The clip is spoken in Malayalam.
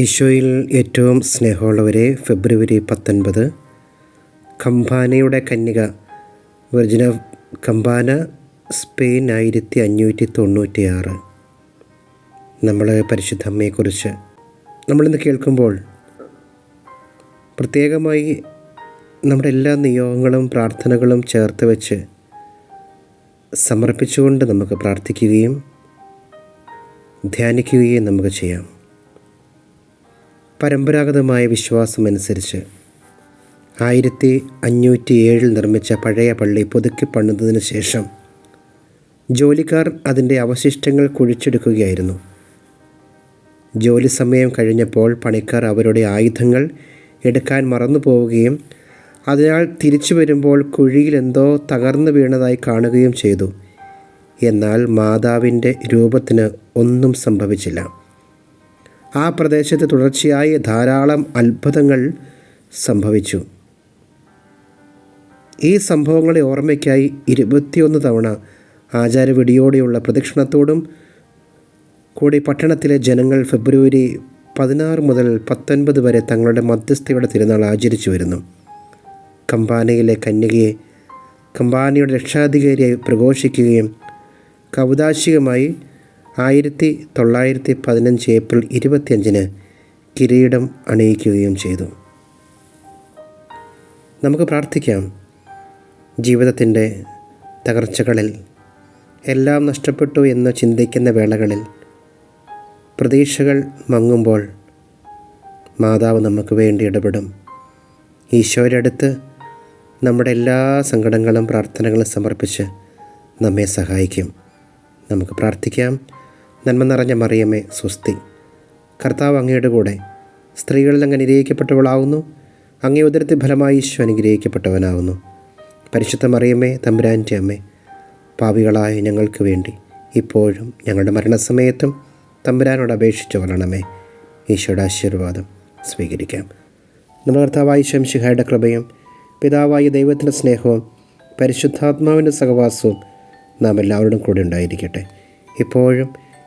ഈശോയിൽ ഏറ്റവും സ്നേഹമുള്ളവരെ ഫെബ്രുവരി പത്തൊൻപത്. കമ്പാനയുടെ കന്യക വെർജിന കമ്പാന സ്പെയിൻ ആയിരത്തി അഞ്ഞൂറ്റി തൊണ്ണൂറ്റി ആറ് നമ്മൾ പരിശുദ്ധ അമ്മയെക്കുറിച്ച് നമ്മളിന്ന് കേൾക്കുമ്പോൾ പ്രത്യേകമായി നമ്മുടെ എല്ലാ നിയോഗങ്ങളും പ്രാർത്ഥനകളും ചേർത്ത് വെച്ച് സമർപ്പിച്ചുകൊണ്ട് നമുക്ക് പ്രാർത്ഥിക്കുകയും ധ്യാനിക്കുകയും നമുക്ക് ചെയ്യാം. പരമ്പരാഗതമായ വിശ്വാസമനുസരിച്ച് ആയിരത്തി അഞ്ഞൂറ്റി ഏഴിൽ നിർമ്മിച്ച പഴയ പള്ളി പുതുക്കി പണിതതിനു ശേഷം ജോലിക്കാർ അതിന്റെ അവശിഷ്ടങ്ങൾ കുഴിച്ചെടുക്കുകയായിരുന്നു. ജോലി സമയം കഴിഞ്ഞപ്പോൾ പണിക്കാർ അവരുടെ ആയുധങ്ങൾ എടുക്കാൻ മറന്നു പോവുകയും അതിനാൽ തിരിച്ചു വരുമ്പോൾ കുഴിയിൽ എന്തോ തകർന്നു വീണതായി കാണുകയും ചെയ്തു. എന്നാൽ മാതാവിന്റെ രൂപത്തിന് ഒന്നും സംഭവിച്ചില്ല. ആ പ്രദേശത്ത് തുടർച്ചയായി ധാരാളം അത്ഭുതങ്ങൾ സംഭവിച്ചു. ഈ സംഭവങ്ങളെ ഓർമ്മയ്ക്കായി ഇരുപത്തിയൊന്ന് തവണ ആചാരവിടിയോടെയുള്ള പ്രദക്ഷിണത്തോടും കൂടി പട്ടണത്തിലെ ജനങ്ങൾ ഫെബ്രുവരി പതിനാറ് മുതൽ പത്തൊൻപത് വരെ തങ്ങളുടെ മധ്യസ്ഥയുടെ തിരുനാൾ ആചരിച്ചു വരുന്നു. കമ്പാനയിലെ കന്യകയെ കമ്പാനയുടെ രക്ഷാധികാരിയായി പ്രഘോഷിക്കുകയും കൗതാശികമായി ആയിരത്തി തൊള്ളായിരത്തി പതിനഞ്ച് ഏപ്രിൽ ഇരുപത്തിയഞ്ചിന് കിരീടം അണിയിക്കുകയും ചെയ്തു. നമുക്ക് പ്രാർത്ഥിക്കാം. ജീവിതത്തിന്റെ തകർച്ചകളിൽ എല്ലാം നഷ്ടപ്പെട്ടു എന്ന് ചിന്തിക്കുന്ന വേളകളിൽ പ്രതീക്ഷകൾ മങ്ങുമ്പോൾ മാതാവ് നമുക്ക് വേണ്ടി ഇടപെടും. ഈശോയുടെ അടുത്ത് നമ്മുടെ എല്ലാ സങ്കടങ്ങളും പ്രാർത്ഥനകളും സമർപ്പിച്ച് നമ്മെ സഹായിക്കും. നമുക്ക് പ്രാർത്ഥിക്കാം. നന്മ നിറഞ്ഞ മറിയമ്മേ സ്വസ്തി. കർത്താവ് അങ്ങയുടെ കൂടെ സ്ത്രീകളിൽ അങ്ങ് അനുഗ്രഹിക്കപ്പെട്ടവളാവുന്നു. അങ്ങേ ഉദരത്തിൽ ഫലമായി ഈശോ അനുഗ്രഹിക്കപ്പെട്ടവനാവുന്നു. പരിശുദ്ധ മറിയമ്മേ തമ്പുരാന്റെ അമ്മേ പാവികളായ ഞങ്ങൾക്ക് വേണ്ടി ഇപ്പോഴും ഞങ്ങളുടെ മരണസമയത്തും തമ്പുരാനോട് അപേക്ഷിച്ച് വരണമേ. ഈശോയുടെ ആശീർവാദം സ്വീകരിക്കാം. നമ്മുടെ കർത്താവായി ശംശിഹായുടെ കൃപയും പിതാവായ ദൈവത്തിന്റെ സ്നേഹവും പരിശുദ്ധാത്മാവിന്റെ സഹവാസവും നാം എല്ലാവരുടെയും കൂടെ ഉണ്ടായിരിക്കട്ടെ. ഇപ്പോഴും